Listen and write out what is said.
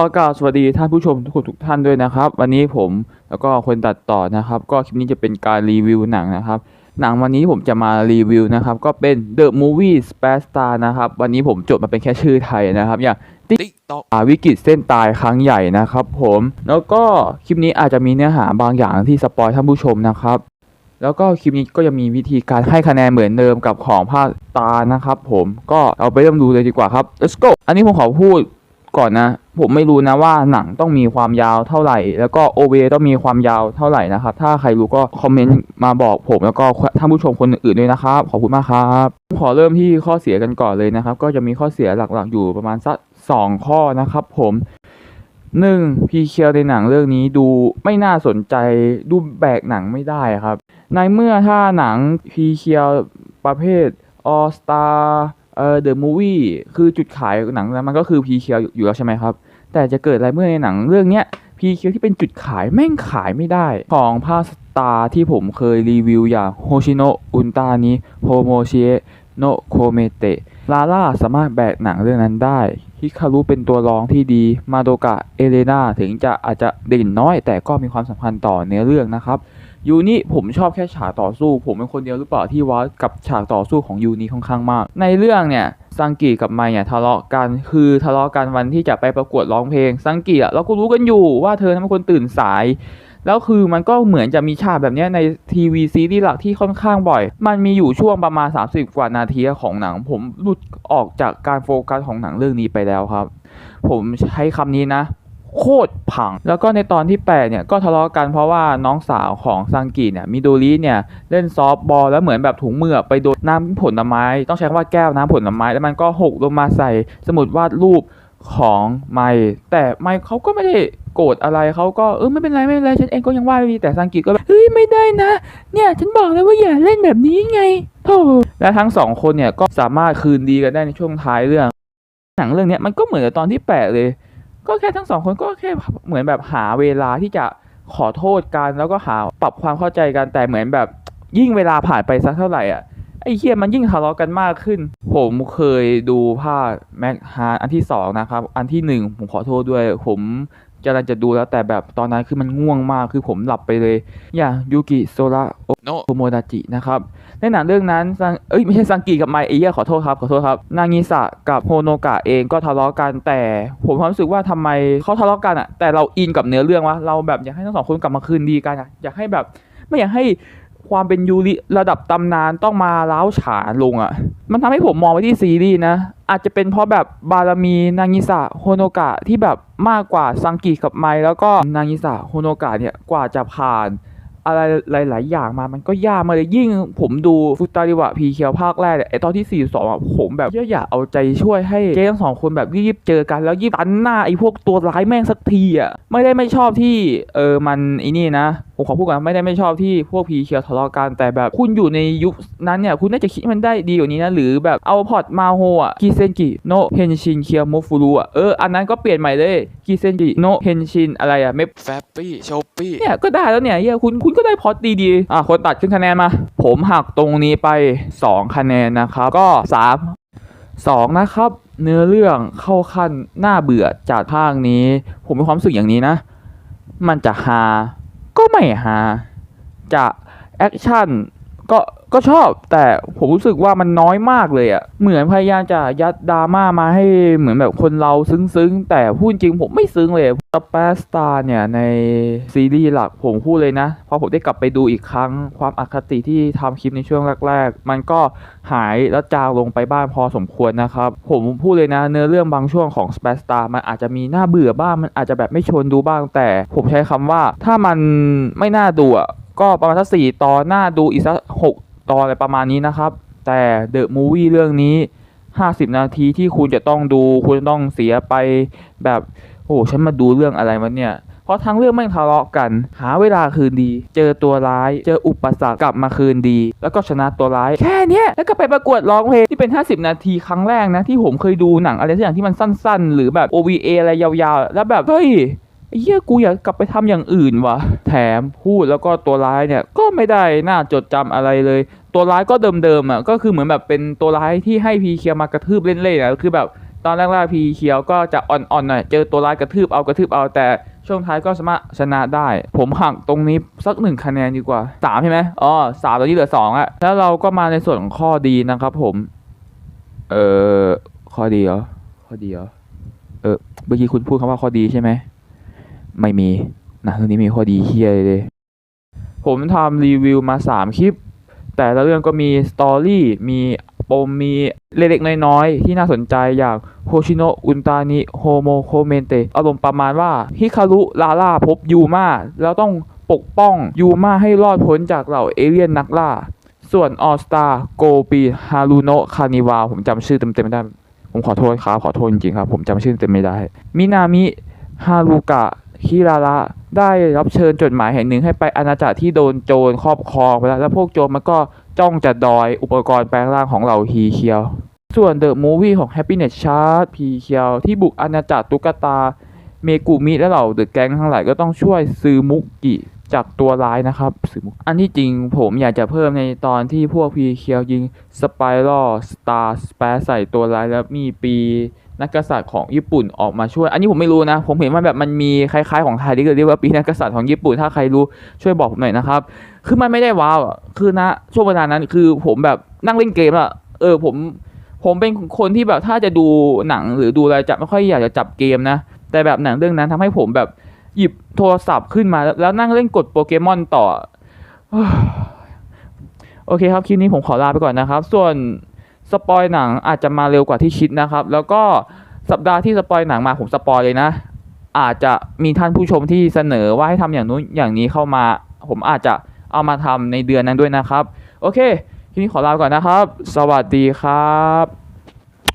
ขอกล่าวสวัสดีท่านผู้ชมทุกคนทุกท่านด้วยนะครับ วันนี้ผมแล้วก็คนตัดต่อนะครับ ก็คลิปนี้จะเป็นการรีวิวหนังนะครับ หนังวันนี้ผมจะมารีวิวนะครับ ก็เป็น The Movie Spare Star นะครับ วันนี้ผมจดมาเป็นแค่ชื่อไทยนะครับ อย่าง TikTok อ่าวิกฤตเส้นตายครั้งใหญ่นะครับ ผมแล้วก็คลิปนี้อาจจะมีเนื้อหาบางอย่างที่สปอยท่านผู้ชมนะครับ แล้วก็คลิปนี้ก็จะมีวิธีการให้คะแนนเหมือนเดิมกับของภาคตานะครับ ผมก็เอาไปเริ่มดูเลยดีกว่าครับ let's go อันนี้ผมขอพูด ก่อนนะ ผมไม่รู้นะว่าหนังต้องมีความยาวเท่าไหร่ แล้วก็ OV ต้องมีความยาวเท่าไหร่นะครับ ถ้าใครรู้ก็คอมเมนต์มาบอกผมแล้วก็ท่านผู้ชมคนอื่นๆด้วยนะครับ ขอบคุณมากครับขอเริ่มที่ข้อเสียกันก่อนเลยนะครับ ก็จะมีข้อเสียหลักๆ อยู่ประมาณสักสองข้อนะครับ ผมหนึ่งพีเคียวในหนังเรื่องนี้ดูไม่น่าสนใจดูแบกหนังไม่ได้ครับ ในเมื่อถ้าหนังพีเคียวประเภท All Star เอ่อ The Movie คือจุดขายหนังมันก็คือพีเคียวอยู่แล้วใช่ไหมครับ แต่จะเกิดอะไรเมื่อในหนังเรื่องเนี้ยพีเคียวที่เป็นจุดขายแม่งขายไม่ได้ ของภาคสตาร์ที่ผมเคยรีวิวอย่างโฮชิโนะอุนตานิโฮโมเชโนโคเมเตะลาล่าสามารถแบกหนังเรื่องนั้นได้ ฮิคารุเป็นตัวรองที่ดี มาโดกะ เอเลนาถึงจะอาจจะเด่นน้อย แต่ก็มีความสำคัญต่อเนื้อเรื่องนะครับยูนิผมชอบแค่ฉากต่อสู้ ผมเป็นคนเดียวหรือเปล่าที่ว้ากับฉากต่อสู้ของยูนิค่อนข้างมาก ในเรื่องเนี่ยซังกิกับไมเนี่ยทะเลาะกันคือทะเลาะกันวันที่จะไปประกวดร้องเพลงซังกิอะเราก็รู้กันอยู่ว่าเธอนั้นเป็นคนตื่นสาย แล้วคือมันก็เหมือนจะมีฉากแบบนี้ในทีวีซีรีส์หลักที่ค่อนข้างบ่อย มันมีอยู่ช่วงประมาณ 30 กว่านาทีของหนัง ผมหลุดออกจากการโฟกัสของหนังเรื่องนี้ไปแล้วครับ ผมใช้คำนี้นะโคตรพัง แล้วก็ในตอนที่8เนี่ยก็ทะเลาะกันเพราะว่าน้องสาวของซังกิเนี่ยมิโดริเนี่ยเล่นซอฟบอลแล้วเหมือนแบบถุงมือไปโดนน้ำผลไม้ ต้องใช้คำว่าแก้วน้ำผลไม้ แล้วมันก็หกลงมาใส่สมุดวาดรูป ของไมค์แต่ไมค์เขาก็ไม่ได้โกรธอะไรเขาก็เออไม่เป็นไรไม่เป็นไรฉันเองก็ยังวาดไม่ดีแต่ซังกิก็แบบเฮ้ยไม่ได้นะ เนี่ยฉันบอกแล้วว่าอย่าเล่นแบบนี้ไงโธ่และทั้งสองคนเนี่ยก็สามารถคืนดีกันได้ในช่วงท้ายเรื่อง หนังเรื่องนี้มันก็เหมือนกับตอนที่แปดเลย ก็แค่ทั้งสองคนก็แค่เหมือนแบบหาเวลาที่จะขอโทษกันแล้วก็หาปรับความเข้าใจกันแต่เหมือนแบบยิ่งเวลาผ่านไปสักเท่าไหร่อะ อ้เฮียมันยิ่งทะเลาะกันมากขึ้น ผมเคยดูภาคแม็กฮาร์อันที่สองนะครับ อันที่หนึ่งผมขอโทษด้วย ผมกำลังจะดูแล้วแต่แบบตอนนั้นคือมันง่วงมากคือผมหลับไปเลย อย่างยูกิโซระ No โทโมดาจินะครับในหนังเรื่องนั้นซังเอ้ยไม่ใช่ซังกิกับไมเอยขอโทษครับขอโทษครับ นางิสะกับโฮโนกะเองก็ทะเลาะกันแต่ ผมความรู้สึกว่าทำไมเขาทะเลาะกันอะแต่เราอินกับเนื้อเรื่องวะเราแบบอยากให้ทั้งสองคนกลับมาคืนดีกันอะอยากให้แบบไม่อยากให้ ความเป็นยูริระดับตำนานต้องมาล้าวฉานลงอะมันทำให้ผมมองไปที่ซีรีส์นะ อาจจะเป็นเพราะแบบบารมีนางิสะโฮโนกะที่แบบมากกว่าซังกิกับไมแล้วก็นางิสะโฮโนกะเนี่ยกว่าจะผ่าน อะไรหลาย ๆ อย่างมามันก็ยากมากเลยยิ่งผมดูฟุตาริวะพีเคียวภาคแรกเนี่ยไอตอนที่ 4 2อะผมแบบอยากเอาใจช่วยให้เจ๊ทั้งสองคนแบบรีบเจอกันแล้วรีบตันหน้าไอพวกตัวร้ายแม่งสักทีอะไม่ได้ไม่ชอบที่เออมันไอ้นี่นะผมขอพูดก่อนไม่ได้ไม่ชอบที่พวกพีเคียวทะเลาะกันแต่แบบคุณอยู่ในยุคนั้นเนี่ยคุณน่าจะคิดมันได้ดีกว่านี้นะหรือแบบเอาพอร์ตมาโฮอะกิเซนกิโนเฮนชินเคียวโมฟูรุอะเอออันนั้นก็เปลี่ยนใหม่เลยกิเซนกิโนเฮนชินอะไรอะเม f a p p y Shopee เนี่ยก็ได้แล้วเนี่ยเฮียคุณคุณก็ได้พอตดีๆอะคนตัดขึ้นคะแนนมา ผมหักตรงนี้ไป 2 คะแนนนะครับ ก็ 3 2 นะครับ เนื้อเรื่องเข้าขั้นน่าเบื่อจากภาคนี้ ผมมีความรู้สึกอย่างนี้นะ มันจะฮาก็ไม่ฮาจะแอคชั่นก็ ก็ชอบแต่ผมรู้สึกว่ามันน้อยมากเลยอะเหมือนพยายามจะยัดดราม่ามาให้เหมือนแบบคนเราซึ้งๆ แต่พูดจริงผมไม่ซึ้งเลยสเปสตาร์เนี่ยในซีรีส์หลักผมพูดเลยนะพอผมได้กลับไปดูอีกครั้งความอคติที่ทำคลิปในช่วงแรก ๆ มันก็หายแล้วจางลงไปบ้างพอสมควรนะครับ ผมพูดเลยนะเนื้อเรื่องบางช่วงของ s p a c e Star มันอาจจะมีน่าเบื่อบ้างมันอาจจะแบบไม่ชวนดูบ้าง แต่ผมใช้คำว่าถ้ามันไม่น่าดูอะก็ประมาณสักสี่ตอนน่าดูอีกสักหก ตอนอะไรประมาณนี้นะครับ แต่ The Movie เรื่องนี้ 50 นาทีที่คุณจะต้องดูคุณจะต้องเสียไปแบบโอ้ฉันมาดูเรื่องอะไรมันเนี่ยเพราะทั้งเรื่องแม่งทะเลาะกัน หาเวลาคืนดี เจอตัวร้าย เจออุปสรรคกลับมาคืนดี แล้วก็ชนะตัวร้าย แค่นี้แล้วก็ไปประกวดร้องเพลงที่เป็น 50 นาทีครั้งแรกนะที่ผมเคยดูหนังอะไรสักอย่างที่มันสั้น ๆ หรือแบบ OVA อะไรยาวๆ แล้วแบบเฮ้ย เหี้ยกูอยากกลับไปทำอย่างอื่นว่ะแถมพูดแล้วก็ตัวร้ายเนี่ยก็ไม่ได้น่าจดจำอะไรเลย ตัวร้ายก็เดิมๆอะก็คือเหมือนแบบเป็นตัวร้ายที่ให้พีเคียวมากระทืบเล่นๆอะคือแบบตอนแรกๆพีเคียวก็จะอ่อนๆหน่อยเจอตัวร้ายกระทืบเอากระทืบเอาแต่ช่วงท้ายก็สามารถชนะได้ ผมหักตรงนี้สักหนึ่งคะแนนดีกว่าสามใช่ไหมอ๋อสามตอนนี้เหลือสองอะแล้วเราก็มาในส่วนของข้อดีนะครับ ผม เออข้อดีเหรอข้อดีเหรอเออเมื่อกี้คุณพูดคำว่าข้อดีใช่ไหม ไม่มีนะเรื่องนี้มีข้อดีเฮียเลย ผมทำรีวิวมาสามคลิป แต่ละเรื่องก็มีสตอรี่มีปมมีเล็กๆน้อยๆ ที่น่าสนใจอย่างโฮชิโนอุนตานิโฮโมโคเมนเตอารมณ์ประมาณว่าฮิคารุลาล่าพบยูมาแล้วต้องปกป้องยูมาให้รอดพ้นจากเหล่าเอเลี่ยนนักล่า ส่วนออสตาโกปีฮารุโนะคานิวาผมจำชื่อเต็มๆไม่ได้ ผมขอโทษครับ ขอโทษจริงๆครับ ผมจำชื่อเต็มไม่ได้ มินามิฮารุกะ คิราระได้รับเชิญจดหมายแห่งหนึ่งให้ไปอาณาจักรที่โดนโจรครอบครองไปแล้ว แล้วพวกโจรมันก็จ้องจะดอยอุปกรณ์แปลงร่างของเหล่าฮีเคียว ส่วนเดอะมูวี่ของ Happiness Chart พีเคียวที่บุกอาณาจักรตุ๊กตา เมกุมิและเหล่าเดอะแก๊งทั้งหลายก็ต้องช่วยซื้อมุกกิจากตัวร้ายนะครับอมุกอันที่จริงผมอยากจะเพิ่มในตอนที่พวกพีเคียวยิงสไปรัลสตาร์สเปซใส่ตัวร้ายแล้วมีปี นักกษัตริย์ของญี่ปุ่นออกมาช่วย อันนี้ผมไม่รู้นะ ผมเห็นว่าแบบมันมีคล้ายๆของไทยที่เรียกว่าปีนักกษัตริย์ของญี่ปุ่น ถ้าใครรู้ช่วยบอกผมหน่อยนะครับ คือมันไม่ได้ว้าวคือนะช่วงเวลานั้นคือผมแบบนั่งเล่นเกมอะเออผมผมเป็นคนที่แบบถ้าจะดูหนังหรือดูอะไรจะไม่ค่อยอยากจะจับเกมนะ แต่แบบหนังเรื่องนั้นทำให้ผมแบบหยิบโทรศัพท์ขึ้นมา แล้วนั่งเล่นกดโปเกมอนต่อ โอเคครับคลิปนี้ผมขอลาไปก่อนนะครับ ส่วน สปอยหนังอาจจะมาเร็วกว่าที่คิดนะครับ แล้วก็สัปดาห์ที่สปอยหนังมาผมสปอยเลยนะ อาจจะมีท่านผู้ชมที่เสนอว่าให้ทำอย่างนู้นอย่างนี้เข้ามา ผมอาจจะเอามาทำในเดือนนั้นด้วยนะครับ โอเค ทีนี้ขอลาไปก่อนนะครับ สวัสดีครับ